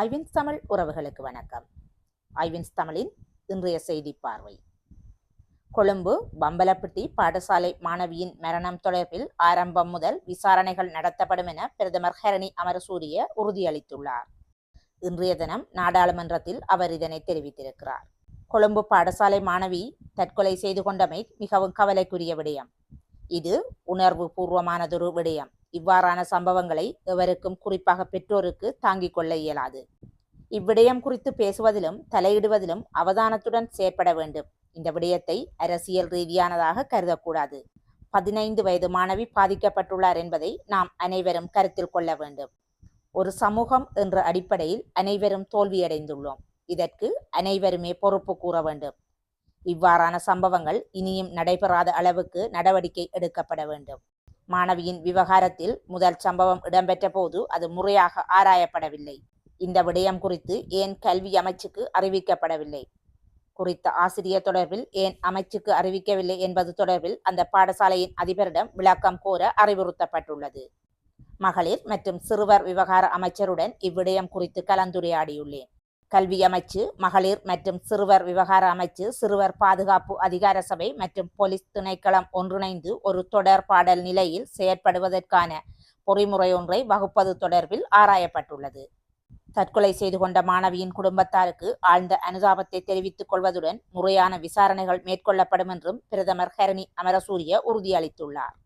ஐவின்ஸ் தமிழ் உறவுகளுக்கு வணக்கம். ஐவின்ஸ் தமிழின் இன்றைய செய்தி பார்வை. கொழும்பு பம்பலப்பட்டி பாடசாலை மாணவியின் மரணம் தொடர்பில் ஆரம்பம் முதல் விசாரணைகள் நடத்தப்படும் என பிரதமர் ஹரணி அமரசூரிய உறுதியளித்துள்ளார். இன்றைய தினம் நாடாளுமன்றத்தில் அவர் இதனை தெரிவித்திருக்கிறார். கொழும்பு பாடசாலை மாணவி தற்கொலை செய்து கொண்டமை மிகவும் கவலைக்குரிய விடயம். இது உணர்வு பூர்வமானதொரு விடயம். இவ்வாறான சம்பவங்களை எவருக்கும் குறிப்பாக பெற்றோருக்கு தாங்கிக் கொள்ள இயலாது. இவ்விடயம் குறித்து பேசுவதிலும் தலையிடுவதிலும் அவதானத்துடன் செயற்பட வேண்டும். இந்த விடயத்தை அரசியல் ரீதியானதாக கருதக்கூடாது. பதினைந்து வயது மாணவி பாதிக்கப்பட்டுள்ளார் என்பதை நாம் அனைவரும் கருத்தில் கொள்ள வேண்டும். ஒரு சமூகம் என்ற அடிப்படையில் அனைவரும் தோல்வியடைந்துள்ளோம். இதற்கு அனைவருமே பொறுப்பு கூற வேண்டும். இவ்வாறான சம்பவங்கள் இனியும் நடைபெறாத அளவுக்கு நடவடிக்கை எடுக்கப்பட வேண்டும். மாணவியின் விவகாரத்தில் முதல் சம்பவம் இடம்பெற்ற போது அது முறையாக ஆராயப்படவில்லை. இந்த விடயம் குறித்து ஏன் கல்வி அமைச்சுக்கு அறிவிக்கப்படவில்லை? குறித்த ஆசிரியர் தொடர்பில் ஏன் அமைச்சுக்கு அறிவிக்கவில்லை என்பது தொடர்பில் அந்த பாடசாலையின் அதிபரிடம் விளக்கம் கோர அறிவுறுத்தப்பட்டுள்ளது. மகளிர் மற்றும் சிறுவர் விவகார அமைச்சருடன் இவ்விடயம் குறித்து கலந்துரையாடியுள்ளேன். கல்வி அமைச்சு மகளிர் மற்றும் சிறுவர் விவகார அமைச்சு சிறுவர் பாதுகாப்பு அதிகார சபை மற்றும் போலீஸ் திணைக்களம் ஒன்றிணைந்து ஒரு தொடர் பாடல் நிலையில் செயற்படுவதற்கான பொறிமுறை ஒன்றை வகுப்பது தொடர்பில் ஆராயப்பட்டுள்ளது. தற்கொலை செய்து கொண்ட மாணவியின் குடும்பத்தாருக்கு ஆழ்ந்த அனுதாபத்தை தெரிவித்துக் கொள்வதுடன் முறையான விசாரணைகள் மேற்கொள்ளப்படும் என்றும் பிரதமர் ஹரணி அமரசூரிய உறுதியளித்துள்ளார்.